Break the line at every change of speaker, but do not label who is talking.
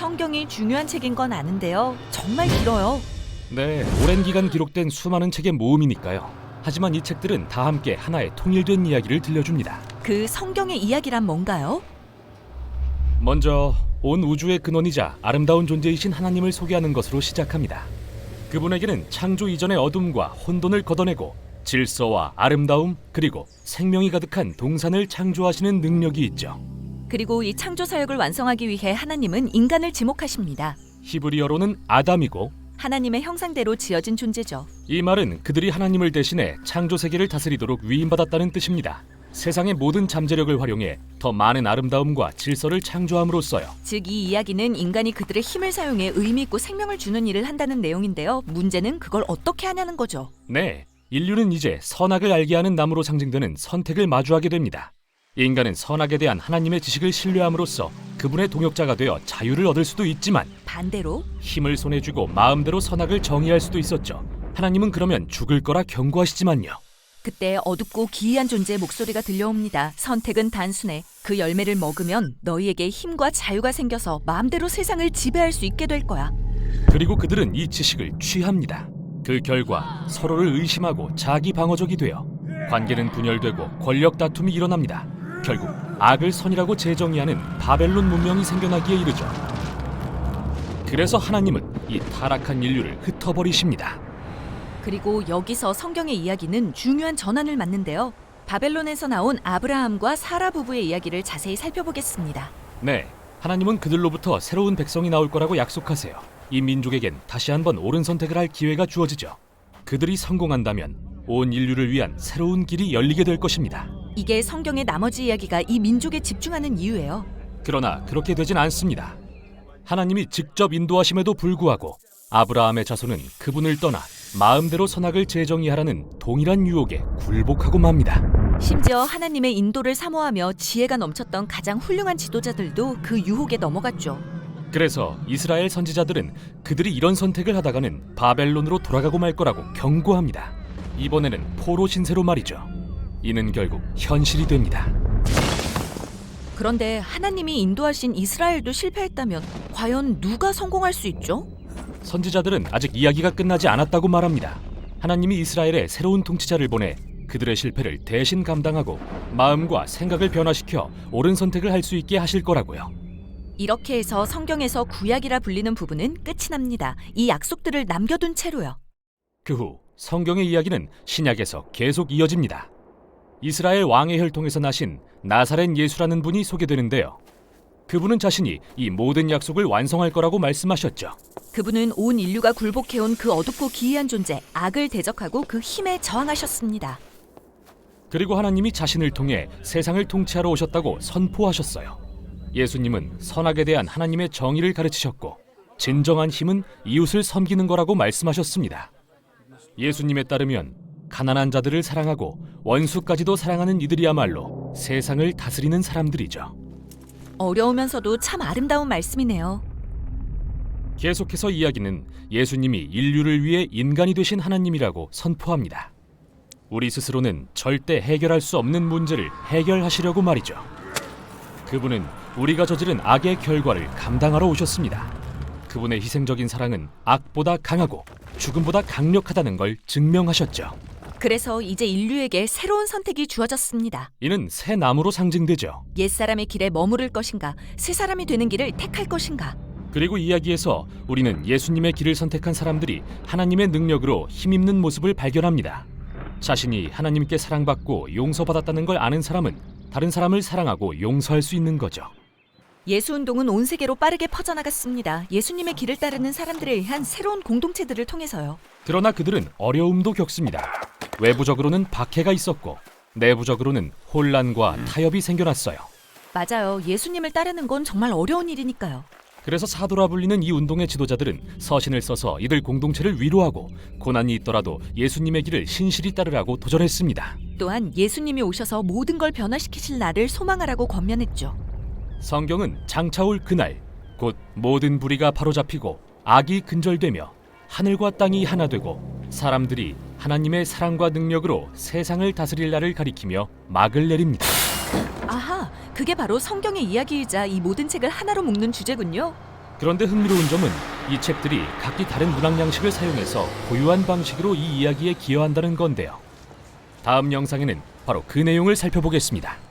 성경이 중요한 책인 건 아는데요. 정말 길어요.
네, 오랜 기간 기록된 수많은 책의 모음이니까요. 하지만 이 책들은 다 함께 하나의 통일된 이야기를 들려줍니다.
그 성경의 이야기란 뭔가요?
먼저 온 우주의 근원이자 아름다운 존재이신 하나님을 소개하는 것으로 시작합니다. 그분에게는 창조 이전의 어둠과 혼돈을 걷어내고 질서와 아름다움 그리고 생명이 가득한 동산을 창조하시는 능력이 있죠.
그리고 이 창조 사역을 완성하기 위해 하나님은 인간을 지목하십니다.
히브리어로는 아담이고
하나님의 형상대로 지어진 존재죠.
이 말은 그들이 하나님을 대신해 창조 세계를 다스리도록 위임받았다는 뜻입니다. 세상의 모든 잠재력을 활용해 더 많은 아름다움과 질서를 창조함으로써요.
즉 이 이야기는 인간이 그들의 힘을 사용해 의미 있고 생명을 주는 일을 한다는 내용인데요. 문제는 그걸 어떻게 하냐는 거죠.
네, 인류는 이제 선악을 알게 하는 나무로 상징되는 선택을 마주하게 됩니다. 인간은 선악에 대한 하나님의 지식을 신뢰함으로써 그분의 동역자가 되어 자유를 얻을 수도 있지만
반대로
힘을 손에 쥐고 마음대로 선악을 정의할 수도 있었죠. 하나님은 그러면 죽을 거라 경고하시지만요.
그때 어둡고 기이한 존재의 목소리가 들려옵니다. 선택은 단순해. 그 열매를 먹으면 너희에게 힘과 자유가 생겨서 마음대로 세상을 지배할 수 있게 될 거야.
그리고 그들은 이 지식을 취합니다. 그 결과 서로를 의심하고 자기 방어적이 되어 관계는 분열되고 권력 다툼이 일어납니다. 결국 악을 선이라고 재정의하는 바벨론 문명이 생겨나기에 이르죠. 그래서 하나님은 이 타락한 인류를 흩어버리십니다.
그리고 여기서 성경의 이야기는 중요한 전환을 맞는데요. 바벨론에서 나온 아브라함과 사라 부부의 이야기를 자세히 살펴보겠습니다.
네, 하나님은 그들로부터 새로운 백성이 나올 거라고 약속하세요. 이 민족에겐 다시 한번 옳은 선택을 할 기회가 주어지죠. 그들이 성공한다면 온 인류를 위한 새로운 길이 열리게 될 것입니다.
이게 성경의 나머지 이야기가 이 민족에 집중하는 이유예요.
그러나 그렇게 되진 않습니다. 하나님이 직접 인도하심에도 불구하고 아브라함의 자손은 그분을 떠나 마음대로 선악을 재정의하라는 동일한 유혹에 굴복하고 맙니다.
심지어 하나님의 인도를 사모하며 지혜가 넘쳤던 가장 훌륭한 지도자들도 그 유혹에 넘어갔죠.
그래서 이스라엘 선지자들은 그들이 이런 선택을 하다가는 바벨론으로 돌아가고 말 거라고 경고합니다. 이번에는 포로 신세로 말이죠. 이는 결국 현실이 됩니다.
그런데 하나님이 인도하신 이스라엘도 실패했다면 과연 누가 성공할 수 있죠?
선지자들은 아직 이야기가 끝나지 않았다고 말합니다. 하나님이 이스라엘에 새로운 통치자를 보내 그들의 실패를 대신 감당하고 마음과 생각을 변화시켜 옳은 선택을 할 수 있게 하실 거라고요.
이렇게 해서 성경에서 구약이라 불리는 부분은 끝이 납니다. 이 약속들을 남겨둔 채로요.
그 후 성경의 이야기는 신약에서 계속 이어집니다. 이스라엘 왕의 혈통에서 나신 나사렛 예수라는 분이 소개되는데요. 그분은 자신이 이 모든 약속을 완성할 거라고 말씀하셨죠.
그분은 온 인류가 굴복해온 그 어둡고 기이한 존재 악을 대적하고 그 힘에 저항하셨습니다.
그리고 하나님이 자신을 통해 세상을 통치하러 오셨다고 선포하셨어요. 예수님은 선악에 대한 하나님의 정의를 가르치셨고 진정한 힘은 이웃을 섬기는 거라고 말씀하셨습니다. 예수님에 따르면 가난한 자들을 사랑하고 원수까지도 사랑하는 이들이야말로 세상을 다스리는 사람들이죠.
어려우면서도 참 아름다운 말씀이네요.
계속해서 이야기는 예수님이 인류를 위해 인간이 되신 하나님이라고 선포합니다. 우리 스스로는 절대 해결할 수 없는 문제를 해결하시려고 말이죠. 그분은 우리가 저지른 악의 결과를 감당하러 오셨습니다. 그분의 희생적인 사랑은 악보다 강하고 죽음보다 강력하다는 걸 증명하셨죠.
그래서 이제 인류에게 새로운 선택이 주어졌습니다.
이는 새 나무로 상징되죠.
옛사람의 길에 머무를 것인가, 새 사람이 되는 길을 택할 것인가.
그리고 이야기에서 우리는 예수님의 길을 선택한 사람들이 하나님의 능력으로 힘입는 모습을 발견합니다. 자신이 하나님께 사랑받고 용서받았다는 걸 아는 사람은 다른 사람을 사랑하고 용서할 수 있는 거죠.
예수 운동은 온 세계로 빠르게 퍼져나갔습니다. 예수님의 길을 따르는 사람들에 의한 새로운 공동체들을 통해서요.
그러나 그들은 어려움도 겪습니다. 외부적으로는 박해가 있었고 내부적으로는 혼란과 타협이 생겨났어요.
맞아요. 예수님을 따르는 건 정말 어려운 일이니까요.
그래서 사도라 불리는 이 운동의 지도자들은 서신을 써서 이들 공동체를 위로하고 고난이 있더라도 예수님의 길을 신실히 따르라고 도전했습니다.
또한 예수님이 오셔서 모든 걸 변화시키실 날을 소망하라고 권면했죠.
성경은 장차 올 그날 곧 모든 부리가 바로잡히고 악이 근절되며 하늘과 땅이 하나 되고 사람들이 하나님의 사랑과 능력으로 세상을 다스릴 날을 가리키며 막을 내립니다.
아하, 그게 바로 성경의 이야기이자 이 모든 책을 하나로 묶는 주제군요.
그런데 흥미로운 점은 이 책들이 각기 다른 문학 양식을 사용해서 고유한 방식으로 이 이야기에 기여한다는 건데요. 다음 영상에는 바로 그 내용을 살펴보겠습니다.